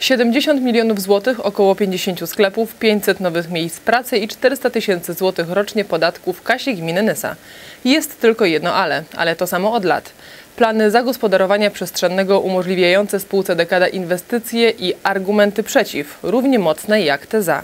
70 milionów złotych, około 50 sklepów, 500 nowych miejsc pracy i 400 tysięcy złotych rocznie podatków w kasie gminy Nysa. Jest tylko jedno ale, ale to samo od lat. Plany zagospodarowania przestrzennego umożliwiające spółce Dekada inwestycje i argumenty przeciw, równie mocne jak te za.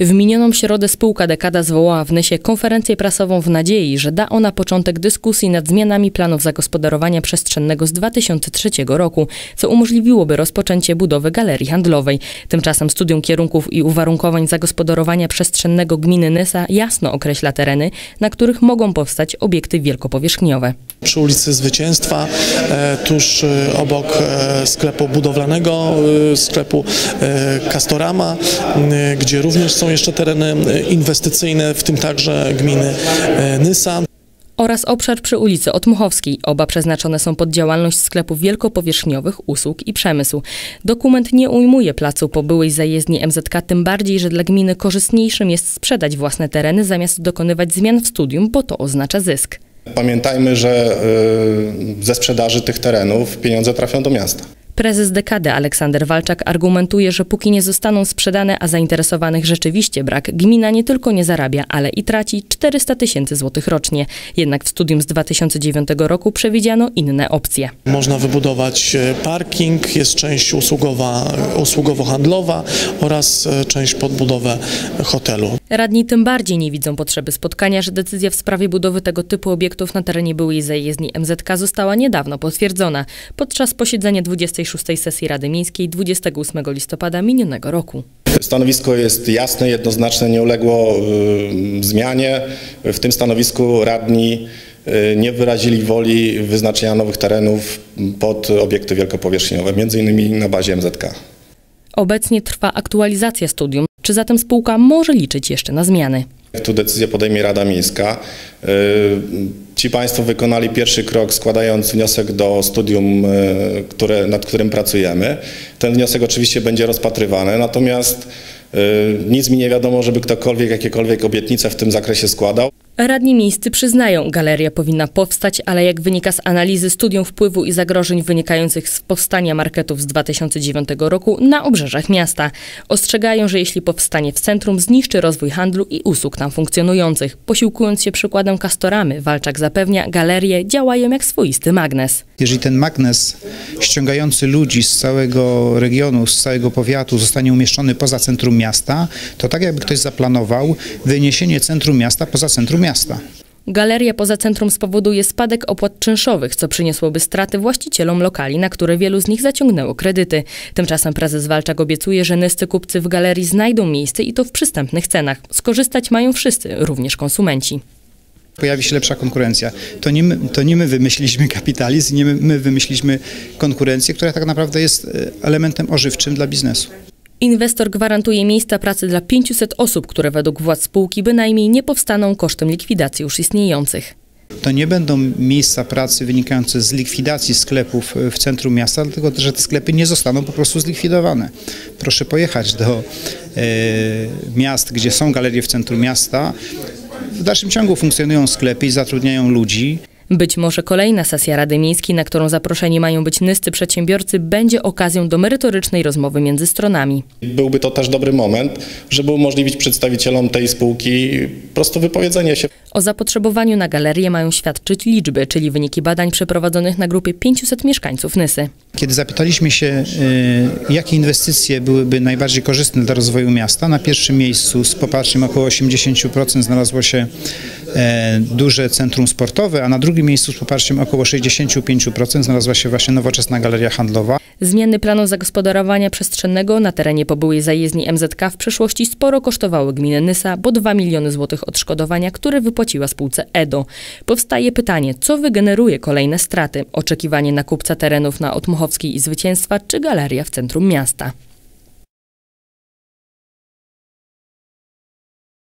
W minioną środę spółka Dekada zwołała w Nysie konferencję prasową w nadziei, że da ona początek dyskusji nad zmianami planów zagospodarowania przestrzennego z 2003 roku, co umożliwiłoby rozpoczęcie budowy galerii handlowej. Tymczasem studium kierunków i uwarunkowań zagospodarowania przestrzennego gminy Nysa jasno określa tereny, na których mogą powstać obiekty wielkopowierzchniowe. Przy ulicy Zwycięstwa, e, tuż e, obok e, sklepu budowlanego, sklepu Castorama, e, gdzie również są jeszcze tereny e, inwestycyjne, w tym także gminy e, Nysa. Oraz obszar przy ulicy Otmuchowskiej. Oba przeznaczone są pod działalność sklepów wielkopowierzchniowych, usług i przemysł. Dokument nie ujmuje placu po byłej zajezdni MZK, tym bardziej, że dla gminy korzystniejszym jest sprzedać własne tereny zamiast dokonywać zmian w studium, bo to oznacza zysk. Pamiętajmy, że y, ze sprzedaży tych terenów pieniądze trafią do miasta. Prezes dekady Aleksander Walczak argumentuje, że póki nie zostaną sprzedane, a zainteresowanych rzeczywiście brak, gmina nie tylko nie zarabia, ale i traci 400 tysięcy złotych rocznie. Jednak w studium z 2009 roku przewidziano inne opcje. Można wybudować e, parking, jest część usługowa, usługowo-handlowa oraz e, część pod budowę hotelu. Radni tym bardziej nie widzą potrzeby spotkania, że decyzja w sprawie budowy tego typu obiektów na terenie byłej zajezdni MZK została niedawno potwierdzona podczas posiedzenia 26. sesji Rady Miejskiej 28 listopada minionego roku. Stanowisko jest jasne, jednoznaczne, nie uległo y, zmianie. W tym stanowisku radni y, nie wyrazili woli wyznaczenia nowych terenów pod obiekty wielkopowierzchniowe, innymi na bazie MZK. Obecnie trwa aktualizacja studium. Czy zatem spółka może liczyć jeszcze na zmiany? Tu decyzję podejmie Rada Miejska. Y, Ci Państwo wykonali pierwszy krok składając wniosek do studium, y, które, nad którym pracujemy. Ten wniosek oczywiście będzie rozpatrywany, natomiast y, nic mi nie wiadomo, żeby ktokolwiek jakiekolwiek obietnice w tym zakresie składał. Radni miejscy przyznają, galeria powinna powstać, ale jak wynika z analizy studium wpływu i zagrożeń wynikających z powstania marketów z 2009 roku na obrzeżach miasta. Ostrzegają, że jeśli powstanie w centrum, zniszczy rozwój handlu i usług tam funkcjonujących. Posiłkując się przykładem Kastoramy, Walczak zapewnia, galerie działają jak swoisty magnes. Jeżeli ten magnes ściągający ludzi z całego regionu, z całego powiatu zostanie umieszczony poza centrum miasta, to tak jakby ktoś zaplanował wyniesienie centrum miasta poza centrum miasta. Galeria poza centrum spowoduje spadek opłat czynszowych, co przyniosłoby straty właścicielom lokali, na które wielu z nich zaciągnęło kredyty. Tymczasem prezes Walczak obiecuje, że nyscy kupcy w galerii znajdą miejsce i to w przystępnych cenach. Skorzystać mają wszyscy, również konsumenci. Pojawi się lepsza konkurencja. To nie my, to nie my wymyśliliśmy kapitalizm, nie my, my wymyśliliśmy konkurencję, która tak naprawdę jest e, elementem ożywczym dla biznesu. Inwestor gwarantuje miejsca pracy dla 500 osób, które według władz spółki bynajmniej nie powstaną kosztem likwidacji już istniejących. To nie będą miejsca pracy wynikające z likwidacji sklepów e, w centrum miasta, dlatego że te sklepy nie zostaną po prostu zlikwidowane. Proszę pojechać do e, miast, gdzie są galerie w centrum miasta. W dalszym ciągu funkcjonują sklepy i zatrudniają ludzi. Być może kolejna sesja Rady Miejskiej, na którą zaproszeni mają być nyscy przedsiębiorcy, będzie okazją do merytorycznej rozmowy między stronami. Byłby to też dobry moment, żeby umożliwić przedstawicielom tej spółki po prostu wypowiedzenie się. O zapotrzebowaniu na galerię mają świadczyć liczby, czyli wyniki badań przeprowadzonych na grupie 500 mieszkańców Nysy. Kiedy zapytaliśmy się, e, jakie inwestycje byłyby najbardziej korzystne dla rozwoju miasta, na pierwszym miejscu z poparciem około 80% znalazło się duże centrum sportowe, a na drugim miejscu z poparciem około 65% znalazła się właśnie nowoczesna galeria handlowa. Zmiany planu zagospodarowania przestrzennego na terenie po byłej zajezdni MZK w przeszłości sporo kosztowały gminę Nysa, bo 2 miliony złotych odszkodowania, które wypłaciła spółce EDO. Powstaje pytanie, co wygeneruje kolejne straty? Oczekiwanie na kupca terenów na Otmuchowskiej i Zwycięstwa, czy galeria w centrum miasta?